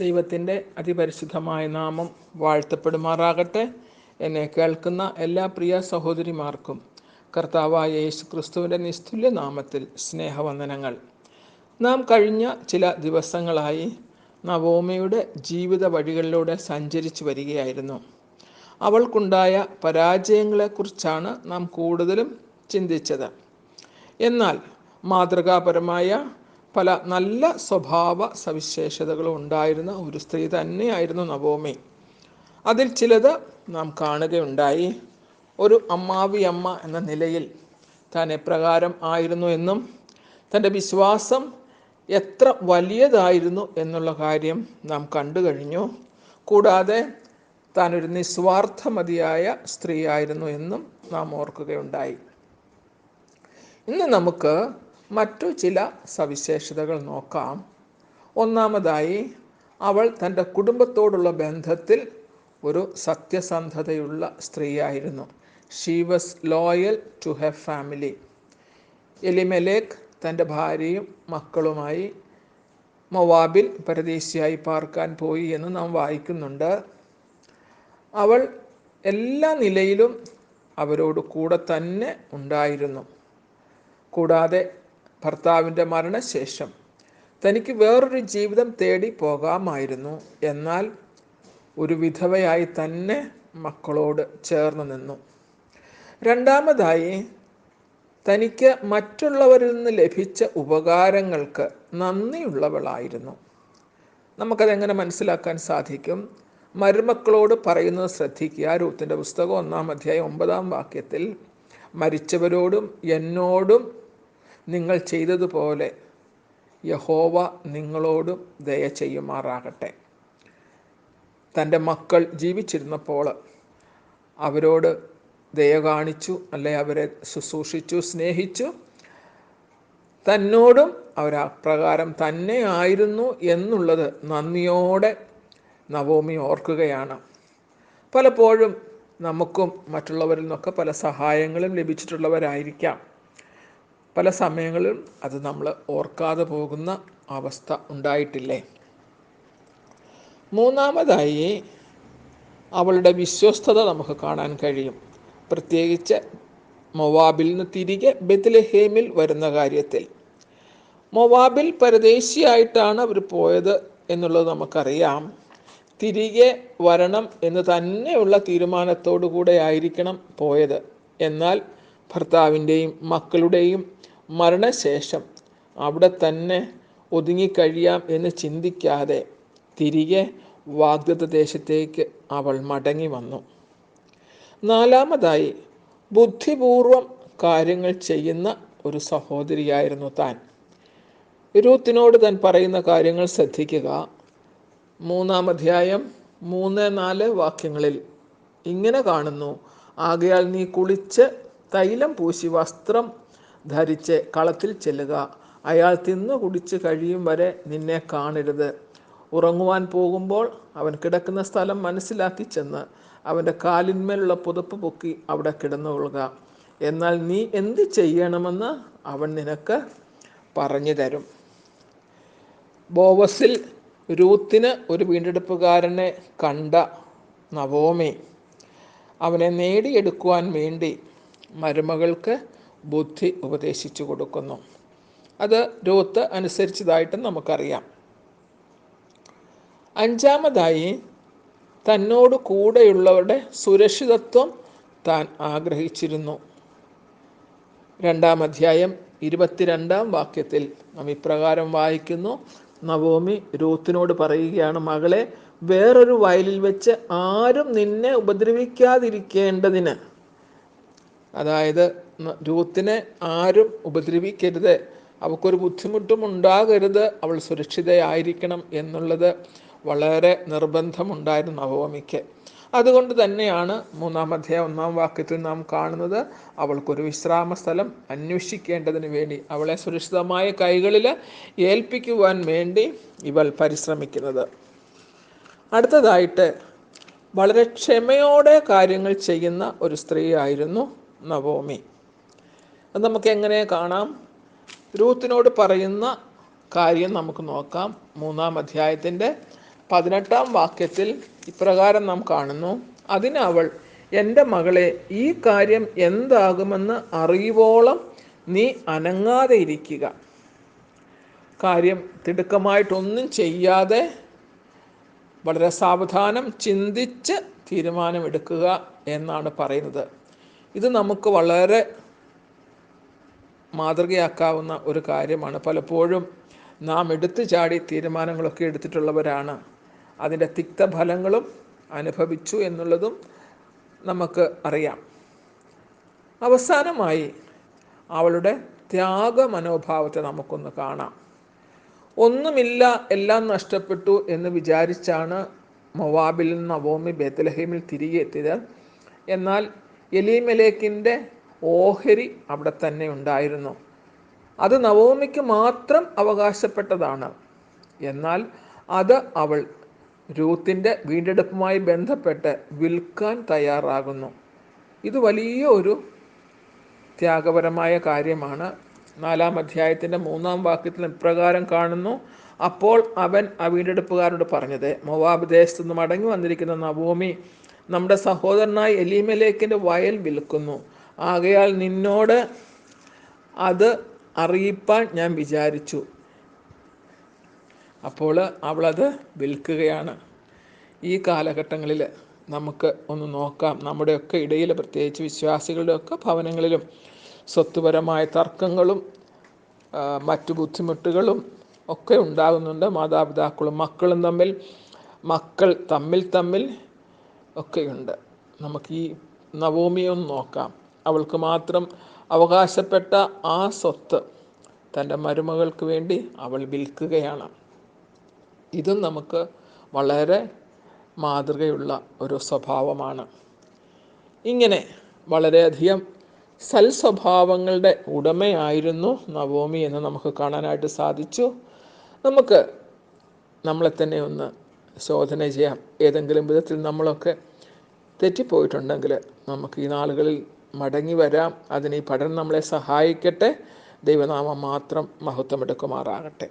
ദൈവത്തിന്റെ അതിപരിശുദ്ധമായ നാമം വാഴ്ത്തപ്പെടുമാറാകട്ടെ. എന്നെ കേൾക്കുന്ന എല്ലാ പ്രിയ സഹോദരിമാർക്കും കർത്താവായ യേശു ക്രിസ്തുവിന്റെ നിസ്തുല്യ നാമത്തിൽ സ്നേഹവന്ദനങ്ങൾ. നാം കഴിഞ്ഞ ചില ദിവസങ്ങളായി നവോമയുടെ ജീവിത വഴികളിലൂടെ സഞ്ചരിച്ചു വരികയായിരുന്നു. അവൾക്കുണ്ടായ പരാജയങ്ങളെക്കുറിച്ചാണ് നാം കൂടുതലും ചിന്തിച്ചത്. എന്നാൽ മാതൃകാപരമായ പല നല്ല സ്വഭാവ സവിശേഷതകളും ഉണ്ടായിരുന്ന ഒരു സ്ത്രീ തന്നെയായിരുന്നു നവോമി. അതിൽ ചിലത് നാം കാണുകയുണ്ടായി. ഒരു അമ്മാവി അമ്മ എന്ന നിലയിൽ താൻ എപ്രകാരം ആയിരുന്നു എന്നും തന്റെ വിശ്വാസം എത്ര വലിയതായിരുന്നു എന്നുള്ള കാര്യം നാം കണ്ടു കഴിഞ്ഞു. കൂടാതെ താൻ ഒരു നിസ്വാർത്ഥമതിയായ സ്ത്രീയായിരുന്നു എന്നും നാം ഓർക്കുകയുണ്ടായി. ഇന്ന് നമുക്ക് മറ്റു ചില സവിശേഷതകൾ നോക്കാം. ഒന്നാമതായി അവൾ തന്റെ കുടുംബത്തോടുള്ള ബന്ധത്തിൽ ഒരു സത്യസന്ധതയുള്ള സ്ത്രീയായിരുന്നു. She was loyal to her family എലിമലേക്ക് തന്റെ ഭാര്യയും മക്കളുമായി മൊവാബിൽ പരദേശിയായി പാർക്കാൻ പോയി എന്ന് നാം വായിക്കുന്നുണ്ട്. അവൾ എല്ലാ നിലയിലും അവരോട് കൂടെ തന്നെ ഉണ്ടായിരുന്നു. കൂടാതെ ഭർത്താവിന്റെ മരണശേഷം തനിക്ക് വേറൊരു ജീവിതം തേടി പോകാമായിരുന്നു. എന്നാൽ ഒരു വിധവയായി തന്നെ മക്കളോട് ചേർന്ന് നിന്നു. രണ്ടാമതായി തനിക്ക് മറ്റുള്ളവരിൽ നിന്ന് ലഭിച്ച ഉപകാരങ്ങൾക്ക് നന്ദിയുള്ളവളായിരുന്നു. നമുക്കതെങ്ങനെ മനസ്സിലാക്കാൻ സാധിക്കും? മരുമക്കളോട് പറയുന്നത് ശ്രദ്ധിക്കുക. രൂത്തിന്റെ പുസ്തകം ഒന്നാം അധ്യായം ഒമ്പതാം വാക്യത്തിൽ മരിച്ചവരോടും എന്നോടും നിങ്ങൾ ചെയ്തതുപോലെ യഹോവ നിങ്ങളോടും ദയ ചെയ്യുമാറാകട്ടെ. തന്റെ മക്കൾ ജീവിച്ചിരുന്നപ്പോൾ അവരോട് ദയ കാണിച്ചു അല്ലെ അവരെ ശുശ്രൂഷിച്ചു സ്നേഹിച്ചു. തന്നോടും അവർ അപ്രകാരം തന്നെ ആയിരുന്നു എന്നുള്ളത് നന്ദിയോടെ നവോമി ഓർക്കുകയാണ്. പലപ്പോഴും നമുക്കും മറ്റുള്ളവരിൽ നിന്നൊക്കെ പല സഹായങ്ങളും ലഭിച്ചിട്ടുള്ളവരായിരിക്കാം. പല സമയങ്ങളിലും അത് നമ്മൾ ഓർക്കാതെ പോകുന്ന അവസ്ഥ ഉണ്ടായിട്ടില്ലേ? മൂന്നാമതായി അവളുടെ വിശ്വസ്തത നമുക്ക് കാണാൻ കഴിയും. പ്രത്യേകിച്ച് മൊവാബിൽ നിന്ന് തിരികെ ബെത്ലഹേമിൽ വരുന്ന കാര്യത്തിൽ. മൊവാബിൽ പരദേശിയായിട്ടാണ് അവർ പോയത് എന്നുള്ളത് നമുക്കറിയാം. തിരികെ വരണം എന്ന് തന്നെയുള്ള തീരുമാനത്തോടു കൂടെ ആയിരിക്കണം പോയത്. എന്നാൽ ഭർത്താവിന്റെയും മക്കളുടെയും മരണശേഷം അവിടെ തന്നെ ഒതുങ്ങിക്കഴിയാം എന്ന് ചിന്തിക്കാതെ തിരികെ വാഗ്ദത്ത ദേശത്തേക്ക് അവൾ മടങ്ങി വന്നു. നാലാമതായി ബുദ്ധിപൂർവം കാര്യങ്ങൾ ചെയ്യുന്ന ഒരു സഹോദരിയായിരുന്നു താൻ. രൂത്തിനോട് താൻ പറയുന്ന കാര്യങ്ങൾ ശ്രദ്ധിക്കുക. മൂന്നാം അധ്യായം മൂന്ന് നാല് വാക്യങ്ങളിൽ ഇങ്ങനെ കാണുന്നു. ആകയാൽ നീ കുളിച്ച് തൈലം പൂശി വസ്ത്രം ധരിച്ച് കളത്തിൽ ചെല്ലുക. അയാൾ തിന്നു കുടിച്ച് കഴിയും വരെ നിന്നെ കാണരുത്. ഉറങ്ങുവാൻ പോകുമ്പോൾ അവൻ കിടക്കുന്ന സ്ഥലം മനസ്സിലാക്കി ചെന്ന് അവന്റെ കാലിന്മേലുള്ള പുതപ്പ് പൊക്കി അവിടെ കിടന്നുകൊള്ളുക എന്നാൽ നീ എന്ത് ചെയ്യണമെന്ന് അവൻ നിനക്ക് പറഞ്ഞു തരും. ബോവസിൽ രൂത്തിന് ഒരു വീണ്ടെടുപ്പുകാരനെ കണ്ട നവോമി. അവനെ നേടിയെടുക്കുവാൻ വേണ്ടി മരുമകൾക്ക് ബുദ്ധി ഉപദേശിച്ചു കൊടുക്കുന്നു. അത് രൂത്ത് അനുസരിച്ചതായിട്ടും നമുക്കറിയാം. അഞ്ചാമതായി തന്നോട് കൂടെയുള്ളവരുടെ സുരക്ഷിതത്വം താൻ ആഗ്രഹിച്ചിരുന്നു. രണ്ടാം അധ്യായം ഇരുപത്തിരണ്ടാം വാക്യത്തിൽ നാം ഇപ്രകാരം വായിക്കുന്നു. നവോമി രൂത്തിനോട് പറയുകയാണ് മകളെ വേറൊരു വയലിൽ വെച്ച് ആരും നിന്നെ ഉപദ്രവിക്കാതിരിക്കേണ്ടതിന്. അതായത് രൂത്തിനെ ആരും ഉപദ്രവിക്കരുത്. അവൾക്കൊരു ബുദ്ധിമുട്ടും ഉണ്ടാകരുത്. അവൾ സുരക്ഷിതയായിരിക്കണം എന്നുള്ളത് വളരെ നിർബന്ധമുണ്ടായിരുന്നു നവോമിക്ക് അതുകൊണ്ട് തന്നെയാണ് മൂന്നാം അധ്യായം ഒന്നാം വാക്യത്തിൽ നാം കാണുന്നത് അവൾക്കൊരു വിശ്രാമ സ്ഥലം അന്വേഷിക്കേണ്ടതിന് വേണ്ടി അവളെ സുരക്ഷിതമായ കൈകളിൽ ഏൽപ്പിക്കുവാൻ വേണ്ടി ഇവൾ പരിശ്രമിക്കുന്നത്. അടുത്തതായിട്ട് വളരെ ക്ഷമയോടെ കാര്യങ്ങൾ ചെയ്യുന്ന ഒരു സ്ത്രീയായിരുന്നു നവോമി. അത് നമുക്ക് എങ്ങനെ കാണാം? രൂത്തിനോട് പറയുന്ന കാര്യം നമുക്ക് നോക്കാം. മൂന്നാം അധ്യായത്തിന്റെ പതിനെട്ടാം വാക്യത്തിൽ ഇപ്രകാരം നാം കാണുന്നു. അതിനവൾ എന്റെ മകളെ ഈ കാര്യം എന്താകുമെന്ന് അറിയുവോളം നീ അനങ്ങാതെ ഇരിക്കുക. കാര്യം തിടുക്കമായിട്ടൊന്നും ചെയ്യാതെ വളരെ സാവധാനം ചിന്തിച്ച് തീരുമാനമെടുക്കുക എന്നാണ് പറയുന്നത്. ഇത് നമുക്ക് വളരെ മാതൃകയാക്കാവുന്ന ഒരു കാര്യമാണ്. പലപ്പോഴും നാം എടുത്തു ചാടി തീരുമാനങ്ങളൊക്കെ എടുത്തിട്ടുള്ളവരാണ്. അതിന്റെ തിക്തഫലങ്ങളും അനുഭവിച്ചു എന്നുള്ളതും നമുക്ക് അറിയാം. അവസാനമായി അവളുടെ ത്യാഗ മനോഭാവത്തെ നമുക്കൊന്ന് കാണാം. ഒന്നുമില്ല എല്ലാം നഷ്ടപ്പെട്ടു എന്ന് വിചാരിച്ചാണ് മൊവാബിൽ നിന്ന് നവോമി ബേത്തലഹീമിൽ തിരികെ എത്തിയത്. എന്നാൽ എലീമലേക്കിന്റെ ഓഹരി അവിടെ തന്നെ ഉണ്ടായിരുന്നു. അത് നവോമിക്ക് മാത്രം അവകാശപ്പെട്ടതാണ്. എന്നാൽ അത് അവൾ രൂത്തിന്റെ വീണ്ടെടുപ്പുമായി ബന്ധപ്പെട്ട് വിൽക്കാൻ തയ്യാറാകുന്നു. ഇത് വലിയ ഒരു ത്യാഗപരമായ കാര്യമാണ്. നാലാം അധ്യായത്തിന്റെ മൂന്നാം വാക്യത്തിൽ ഇപ്രകാരം കാണുന്നു. അപ്പോൾ അവൻ ആ വീണ്ടെടുപ്പുകാരോട് പറഞ്ഞത് മൊവാബ് ദേശത്തു നിന്ന് മടങ്ങി വന്നിരിക്കുന്ന നവോമി നമ്മുടെ സഹോദരനായ എലീമലേക്കിന്റെ വയൽ വിൽക്കുന്നു. ആകയാൽ നിന്നോട് അത് അറിയിപ്പാൻ ഞാൻ വിചാരിച്ചു. അപ്പോൾ അവളത് വിൽക്കുകയാണ്. ഈ കാലഘട്ടങ്ങളിൽ നമുക്ക് ഒന്ന് നോക്കാം. നമ്മുടെയൊക്കെ ഇടയിൽ പ്രത്യേകിച്ച് വിശ്വാസികളുടെയൊക്കെ ഭവനങ്ങളിലും സ്വത്തുപരമായ തർക്കങ്ങളും മറ്റു ബുദ്ധിമുട്ടുകളും ഒക്കെ ഉണ്ടാകുന്നുണ്ട്. മാതാപിതാക്കളും മക്കളും തമ്മിൽ മക്കൾ തമ്മിൽ തമ്മിൽ ഒക്കെയുണ്ട്. നമുക്ക് ഈ നവോമിയൊന്ന് നോക്കാം. അവൾക്ക് മാത്രം അവകാശപ്പെട്ട ആ സ്വത്ത് തന്റെ മരുമകൾക്ക് വേണ്ടി അവൾ വിൽക്കുകയാണ്. ഇതും നമുക്ക് വളരെ മാതൃകയുള്ള ഒരു സ്വഭാവമാണ്. ഇങ്ങനെ വളരെയധികം സൽസ്വഭാവങ്ങളുടെ ഉടമയായിരുന്നു നവോമി എന്ന് നമുക്ക് കാണാനായിട്ട് സാധിച്ചു. നമുക്ക് നമ്മളെ തന്നെ ഒന്ന് ശോധന ചെയ്യാം. ഏതെങ്കിലും വിധത്തിൽ നമ്മളൊക്കെ തെറ്റിപ്പോയിട്ടുണ്ടെങ്കിൽ നമുക്ക് ഈ നാളുകളിൽ മടങ്ങി വരാം. അതിന് ഈ പഠനം നമ്മളെ സഹായിക്കട്ടെ. ദൈവനാമം മാത്രം മഹത്വമെടുക്കുമാറാകട്ടെ